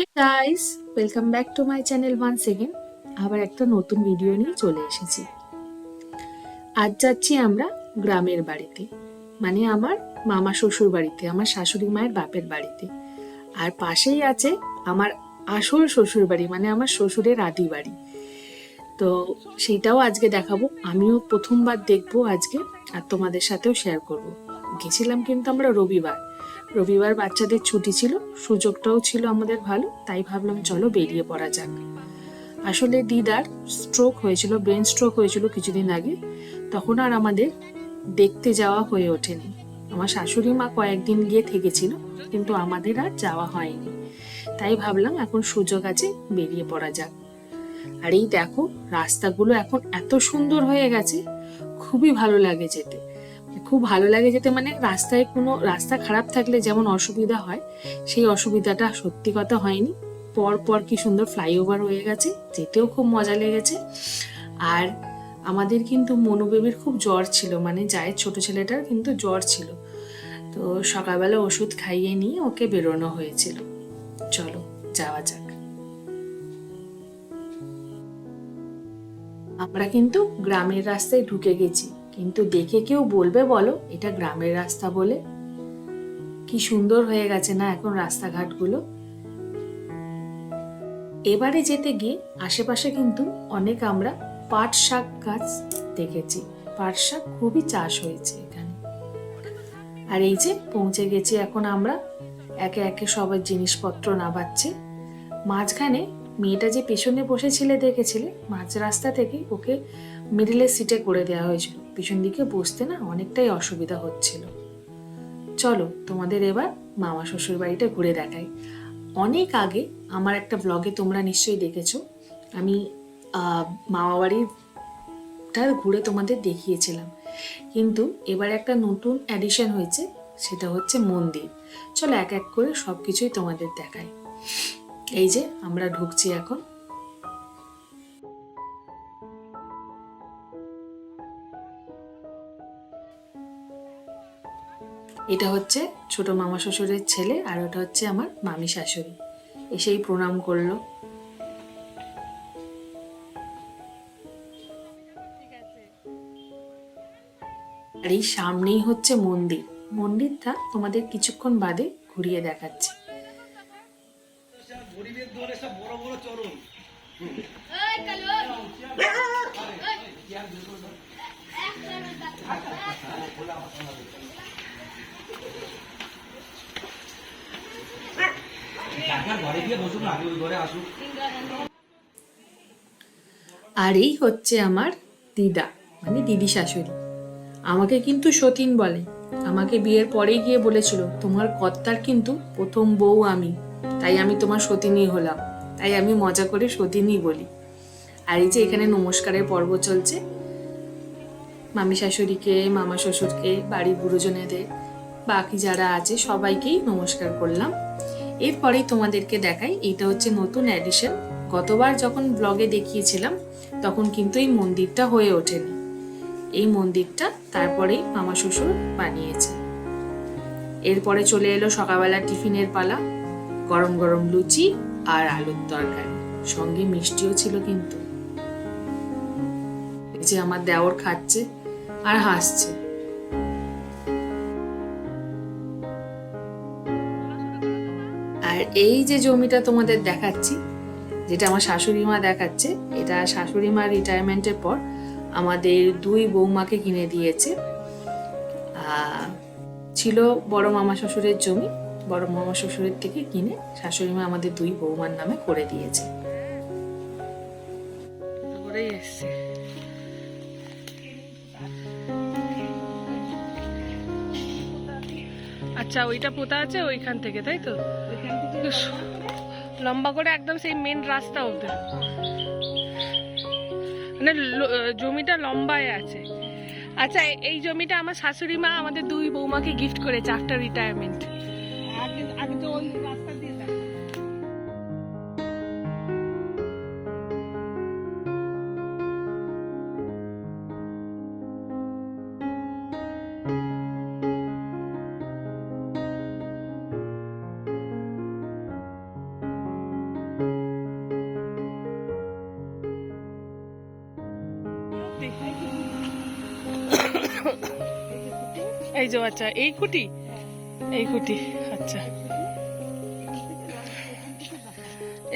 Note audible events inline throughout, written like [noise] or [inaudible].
Guys welcome back to my channel one second আবার একটা নতুন ভিডিও নিয়ে চলে এসেছি। আজ যাচ্ছি আমরা গ্রামের বাড়িতে মানে আমার মামা শ্বশুর বাড়িতে, আমার শাশুড়ি মায়ের বাপের বাড়িতে। আর পাশেই আছে আমার আসল শ্বশুর বাড়ি মানে আমার শ্বশুরের আদি বাড়ি। তো সেইটাও আজকে দেখাবো, আমিও প্রথমবার দেখব আজকে, আর তোমাদের সাথেও শেয়ার করব। গেছিলাম কিন্তু আমরা রবিবার। রবিবার বাচ্চাদের ছুটি ছিল, সুযোগটাও ছিল আমাদের ভালো, তাই ভাবলাম চলো বেরিয়ে পড়া যাক। আসলে দিদার স্ট্রোক হয়েছিল ব্রেন স্ট্রোক হয়েছিল কিছুদিন আগে, তখন আর আমাদের দেখতে যাওয়া হয়ে ওঠেনি। আমার শাশুড়ি মা কয়েকদিন গিয়ে থেকেছিল, কিন্তু আমাদের আর যাওয়া হয়নি। তাই ভাবলাম এখন সুযোগ আছে, বেরিয়ে পড়া যাক। আর এই দেখো, রাস্তাগুলো এখন এত সুন্দর হয়ে গেছে, খুবই ভালো লাগে যেতে। খুব ভালো লাগে যেতে মানে রাস্তায় কোনো রাস্তা খারাপ থাকলে যেমন অসুবিধা হয়, সেই অসুবিধাটা সত্যি কথা হয়নি। পর পর কি সুন্দর ফ্লাইওভার হয়ে গেছে, যেতেও খুব মজা লেগেছে। আর আমাদের কিন্তু মনু বেবির খুব জ্বর ছিল মানে জায়ের ছোট ছেলেটার কিন্তু জ্বর ছিল। তো সকালবেলা ওষুধ খাইয়ে নিয়ে ওকে বেরোনো হয়েছিল। চলো, যাওয়া যাক। আমরা কিন্তু গ্রামের রাস্তায় ঢুকে গেছি। কিন্তু দেখে কেউ বলবে বলো, এটা গ্রামের রাস্তা বলে। কি সুন্দর হয়ে গেছে না এখন রাস্তাঘাটগুলো। এবারে যেতে গিয়ে আশেপাশে কিন্তু অনেক আমরা পাট শাক গাছ দেখেছি। পাট শাক খুবই চাষ হয়েছে এখানে। আর এই যে পৌঁছে গেছি এখন আমরা, একে একে সবার জিনিসপত্র নাবাচ্ছে মাঝখানে মেয়েটা যে পেছনে বসেছিলে দেখেছিলে, মাঝ রাস্তা থেকে ওকে মিডিলের সিটে করে দেওয়া হয়েছিল। পিছন দিকে বসতে না অনেকটাই অসুবিধা হচ্ছিল। চলো, তোমাদের এবার মামা শ্বশুর বাড়িটা ঘুরে দেখাই। অনেক আগে আমার একটা ব্লগে তোমরা নিশ্চয়ই দেখেছ। আমি মামা বাড়িটা ঘুরে তোমাদের দেখিয়েছিলাম। কিন্তু এবার একটা নতুন অ্যাডিশন হয়েছে, সেটা হচ্ছে মন্দির। চলো এক এক করে সব কিছুই তোমাদের দেখাই। এই যে, আমরা ঢুকছি এখন। এটা হচ্ছে ছোট মামা শ্বশুরের ছেলে আর ওটা হচ্ছে আমার মামি শাশুড়ি। এসেই প্রণাম করল। আর এই সামনেই হচ্ছে মন্দির। মন্দিরটা তোমাদের কিছুক্ষণ বাদে ঘুরিয়ে দেখাচ্ছি। গরিবের বড় আর এই হচ্ছে আমার দিদা মানে দিদি শাশুড়ি। আমাকে কিন্তু সতীন বলে। আমাকে বিয়ের পরে গিয়ে বলেছিল, তোমার কর্তার কিন্তু প্রথম বউ আমি। তাই আমি তোমার সতীনই হলাম। তাই আমি মজা করে সতীনই বলি। আর এই যে এখানে নমস্কারের পর্ব চলছে। মামি শাশুড়িকে, মামা শ্বশুরকে, বাড়ির গুরুজনেদের, বাকি যারা আছে, সবাইকেই নমস্কার করলাম। এরপরেই তোমাদেরকে দেখাই এটা হচ্ছে নতুন অ্যাডিশন গতবার যখন ব্লগে দেখিয়েছিলাম, তখন কিন্তু এই মন্দিরটা হয়ে ওঠেনি। এই মন্দিরটা তারপরেই মামা শ্বশুর বানিয়েছে। এরপরে চলে এলো সকালবেলা টিফিনের পালা, গরম গরম লুচি আর আলুর তরকারি। সঙ্গে মিষ্টিও ছিল কিন্তু। যে আমার দেওর খাচ্ছে আর হাসছে। আর এই যে জমিটা তোমাদের দেখাচ্ছি যেটা আমার শাশুড়ি মা দেখাচ্ছে এটা শাশুড়ি মা রিটায়ারমেন্টের পর আমাদের দুই বৌমাকে কিনে দিয়েছে। ছিল বড় মামা শ্বশুরের জমি বড় মামা শ্বশুরের থেকে কিনে শাশুড়ি মা আমাদের দুই বৌমার নামে করে দিয়েছে। আচ্ছা ওইটা পোতা আছে ওইখান থেকে তাই তো? ইস, লম্বা করে একদম সেই মেন রাস্তা অব্দি মানে জমিটা লম্বায় আছে। আচ্ছা এই জমিটা আমার শাশুড়ি মা আমাদের দুই বৌমাকে গিফট করেছে আফটার রিটায়ারমেন্ট আগে আগে তো ওই রাস্তা এই যে আচ্ছা এই কুটি? এই কুটি আচ্ছা।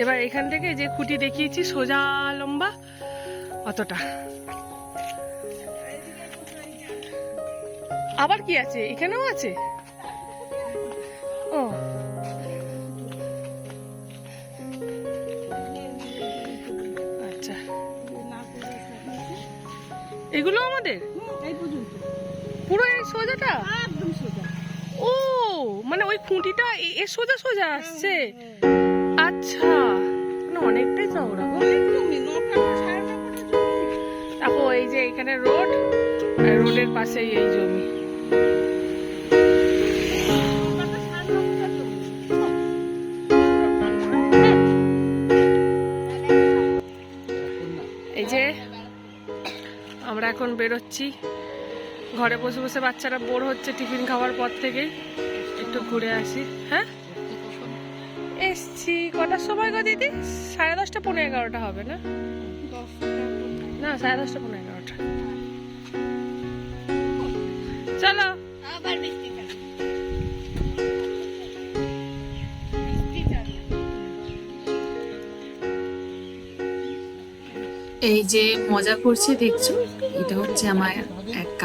এবার এখান থেকে যে খুঁটি দেখিয়েছি, সোজা লম্বা, অতটা। আবার কি আছে? এখানেও আছে? সোজাটা? ও মানে ওই খুঁটিটা এ- সোজা সোজা আসছে? আচ্ছা মানে অনেকটাই চওড়া। দেখো এই যে এখানে রোড রোডের পাশেই এই জমি। এই যে আমরা এখন বেরোচ্ছি। ঘরে বসে বসে বাচ্চারা বোর হচ্ছে টিফিন খাওয়ার পর থেকে। একটু ঘুরে আসি। হ্যাঁ? এসছি। কটার সময় গো দিদি? সাড়ে দশটা পনেরো এগারোটা হবে না? না সাড়ে দশটা পনেরো এগারোটা। চলো। এই যে মজা করছে দেখছ? এটা হচ্ছে আমার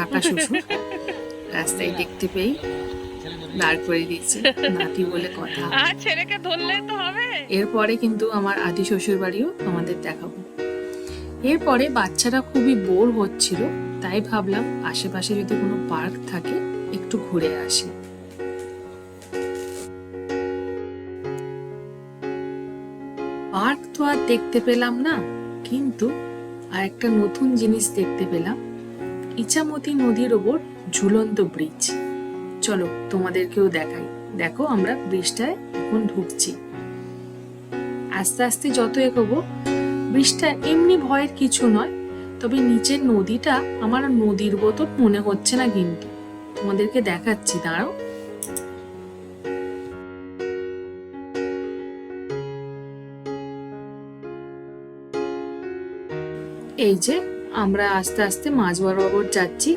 কাকা শ্বশুর রাস্তায় দেখতে পেয়ে দাঁড় করে দিচ্ছে নাতি বলে কথা। আর ছেলেকে ধরলে তো হবে। এরপরে কিন্তু আমার আদি শ্বশুর বাড়িও আমাদের দেখাবো। এরপরে বাচ্চারা খুবই বোর হচ্ছিল তাই ভাবলাম আশেপাশে যদি কোনো পার্ক থাকে একটু ঘুরে আসি। পার্ক তো আর দেখতে পেলাম না কিন্তু আর একটা নতুন জিনিস দেখতে পেলাম। ইচামতি নদীর ওপর ঝুলন্ত ব্রিজ। চলো তোমাদেরকেও দেখাই। দেখো আমরা ব্রিজটায় এখন ঢুকছি। আস্তে আস্তে যত এগোবো, ব্রিজটা এমনি ভয়ের কিছু নয়, তবে নিচের নদীটা আমার নদীর মতো মনে হচ্ছে না কিন্তু। তোমাদেরকে দেখাচ্ছি, দাঁড়াও। এই যে আমরা আস্তে আস্তে মাঝ বরাবর যাচ্ছি।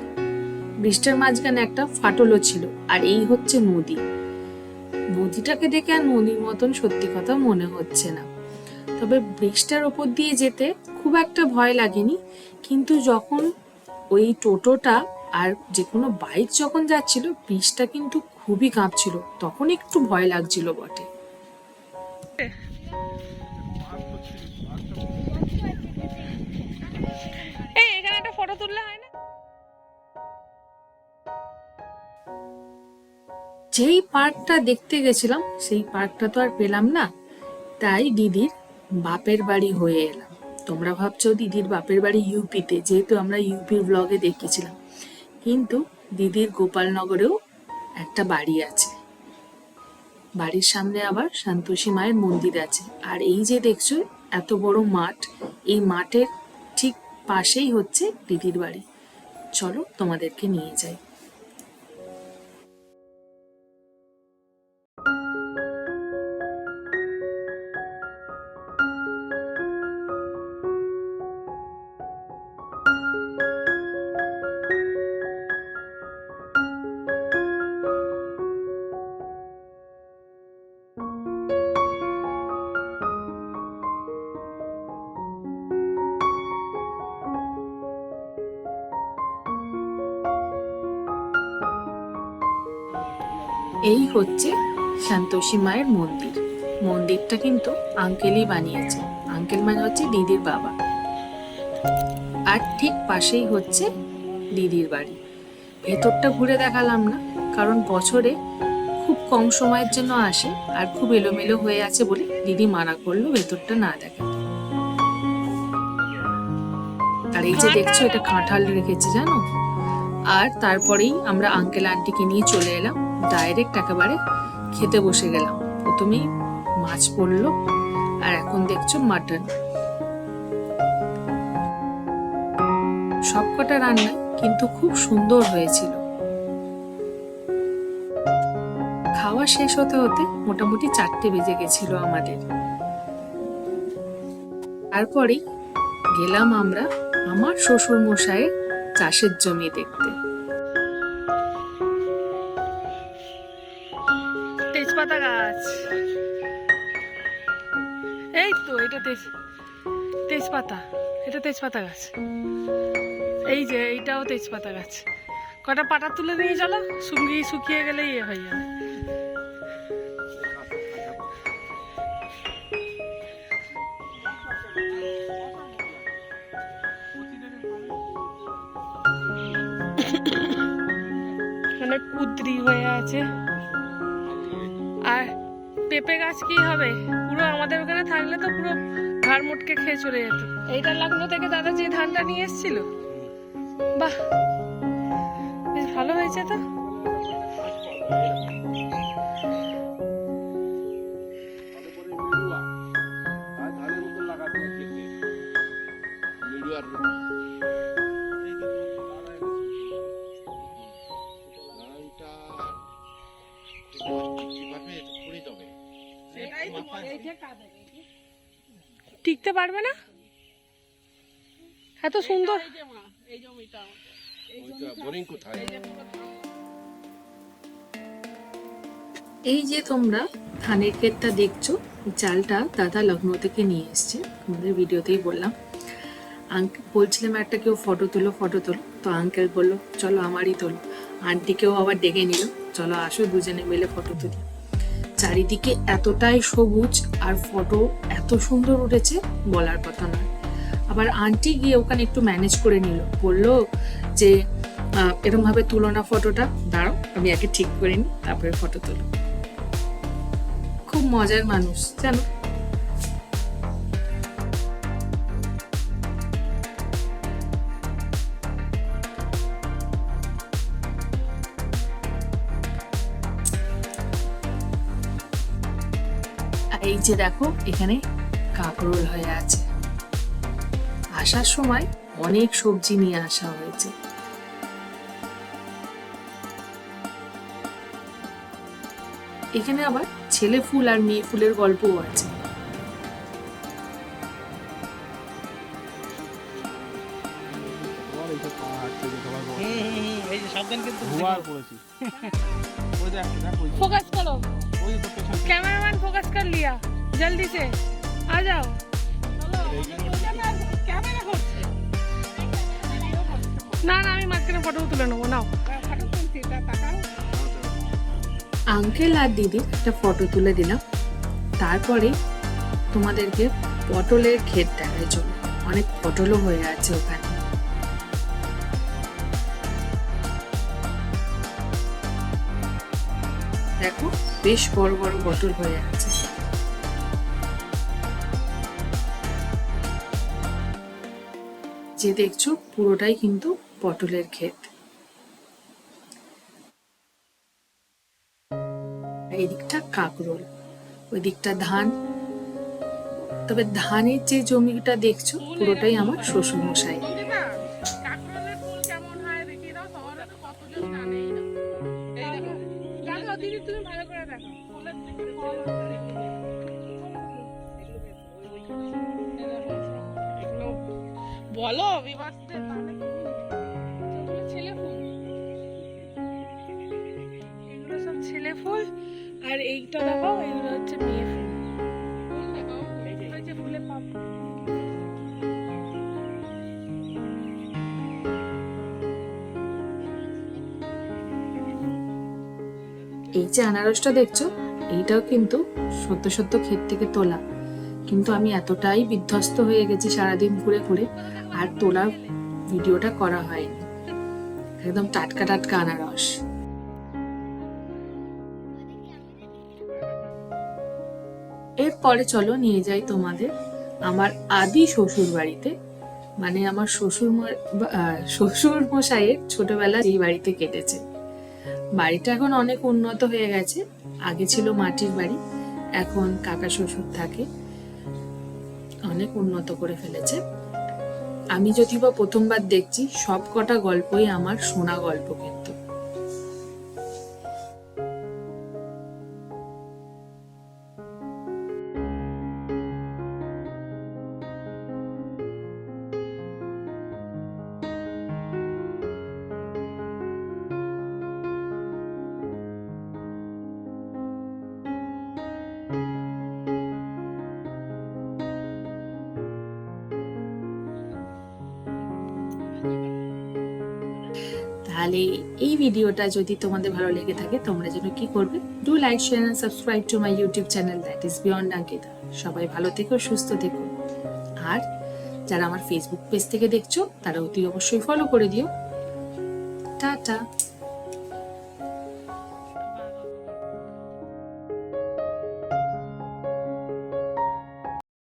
ব্রিজটার মাঝখানে একটা ফাটলও ছিল, আর এই হচ্ছে নদী। নদীটাকে দেখে আর নদীর মতন সত্যি কথা মনে হচ্ছে না। তবে ব্রিজটার ওপর দিয়ে যেতে খুব একটা ভয় লাগেনি, কিন্তু যখন ওই টোটোটা আর যে কোনো বাইক যখন যাচ্ছিল ব্রিজটা কিন্তু খুবই কাঁপছিল, তখন একটু ভয় লাগছিল বটে। যেই পার্কটা দেখতে গেছিলাম, সেই পার্কটা তো আর পেলাম না। তাই দিদির বাপের বাড়ি হয়ে এলাম। তোমরা ভাবছ দিদির বাপের বাড়ি ইউপিতে, যেহেতু আমরা ইউপির ব্লগে দেখেছিলাম। কিন্তু দিদির গোপালনগরেও একটা বাড়ি আছে। বাড়ির সামনে আবার সন্তোষী মায়ের মন্দির আছে। আর এই যে দেখছ, এত বড় মাঠ, এই মাঠের ঠিক পাশেই হচ্ছে দিদির বাড়ি। চলো তোমাদেরকে নিয়ে যাই। হচ্ছে সান্তোষী মায়ের মন্দির। মন্দিরটা কিন্তু আঙ্কেলই বানিয়েছে। আঙ্কেল মানে হচ্ছে দিদির বাবা। আর ঠিক পাশেই হচ্ছে দিদির বাড়ি। ভেতরটা ঘুরে দেখালাম না কারণ বছরে খুব কম সময়ের জন্য আসে আর খুব এলোমেলো হয়ে আছে বলে দিদি মানা করল ভেতরটা না দেখা আর এই যে দেখছ এটা কাঁঠাল রেখেছে জানো? আর তারপরেই আমরা আঙ্কেল আন্টিকে নিয়ে চলে এলাম। ডাইরেক্ট একেবারে খেতে বসে গেলাম। প্রথমেই মাছ পড়ল আর এখন দেখছ মাটন সবকটা রান্না কিন্তু খুব সুন্দর হয়েছিল। খাওয়া শেষ হতে হতে মোটামুটি চারটে বেজে গেছিল আমাদের। তারপরেই গেলাম আমরা আমার শ্বশুর মশাইয়ের চাষের জমি দেখতে। তেজপাতা। এটা তেজপাতা গাছ। এই যে, এইটাও তেজপাতা গাছ। কটা পাটা তুলে নিয়ে চলো? শুকিয়ে শুকিয়ে গেলে ইয়ে হয়ে যাবে। মানে কুদ্রি হয়ে আছে। আর পেঁপে গাছ কি হবে? পুরো আমাদের ওখানে থাকলে তো পুরো ঘাড় মুটকে খেয়ে চলে যেত। এইটা লাগল থেকে দাদা যে ধানটা নিয়ে এসেছিল। বাহ, বেশ ভালো হয়েছে তো। পারবে না? এত সুন্দর। এই যে তোমরা ধানের ক্ষেতটা দেখছ চালটা দাদা লখনৌ থেকে নিয়ে এসছে আমাদের ভিডিওতেই বললাম। আঙ্কেল বলছিলাম একটা কেউ ফটো তোলো ফটো তোলো, তো আঙ্কেল বলল, চলো আমারই তোলো। আন্টিকেও আবার ডেকে নিল, চলো আসো দুজনে মিলে ফটো তুলি। চারিদিকে এতটাই সবুজ আর ফটো এত সুন্দর উঠেছে বলার কথা নয়। আবার আন্টি গিয়ে ওখানে একটু ম্যানেজ করে নিল। বলল যে এরমভাবে তুলো না ফটোটা দাঁড়ো আমি আগে ঠিক করে নিই, তারপরে ফটো তুলো। খুব মজার মানুষ, জানো? যে দেখো এখানে কাকরোল হয়ে আছে। আসার সময় অনেক সবজি নিয়ে আসা হয়েছে। এখানে আবার ছেলে ফুল আর মেয়ে ফুলের গল্পও আছে। এই যে সাবধান কিন্তু। পড়েছি। [laughs] ওই জলদি সে। আ যাও। না না, আমি মাঝখানে ফটো তুলে নেব, নাও। আঙ্কেল আর দিদি একটা ফটো তুলে দিলাম। তারপরে তোমাদেরকে পটলের ক্ষেত দেখার জন্য অনেক পটলও হয়ে আছে ওখানে। দেখো, বেশ বড় বড় পটল হয়ে আছে। যে দেখছ, পুরোটাই কিন্তু পটলের ক্ষেত। এদিকটা দিকটা কাকরোল, ওই দিকটা ধান। তবে ধানের যে জমিটা দেখছ, পুরোটাই আমার শ্বশুর বলো আর এইটা হচ্ছে মেয়ে ফুল। এই যে আনারসটা দেখছ, এইটাও কিন্তু সত্য সত্য ক্ষেত থেকে তোলা। কিন্তু আমি এতটাই বিধ্বস্ত হয়ে গেছি সারাদিন ঘুরে ঘুরে, আর তোলা ভিডিওটা করা হয়নি। একদম টাটকা টাটকা আনারস। এরপরে চলো নিয়ে যাই তোমাদের আমার আদি শ্বশুর বাড়িতে মানে আমার শ্বশুর শ্বশুর মশাইয়ের ছোটবেলা এই বাড়িতে কেটেছে। বাড়িটা এখন অনেক উন্নত হয়ে গেছে। আগে ছিল মাটির বাড়ি, এখন কাকা শ্বশুর থাকে। অনেক উন্নত করে ফেলেছে। আমি যদি বা প্রথমবার দেখছি সব কটা গল্পই আমার শোনা গল্প কিন্তু তাহলে এই ভিডিওটা যদি তোমাদের ভালো লেগে থাকে, তোমরা যেন কি করবে? Do like share and subscribe to my YouTube channel that is beyond Ankita সবাই ভালো থেকো, সুস্থ থেকো। আর যারা আমার ফেসবুক পেজ থেকে দেখছ, তারা অতি অবশ্যই ফলো করে দিও। টাটা।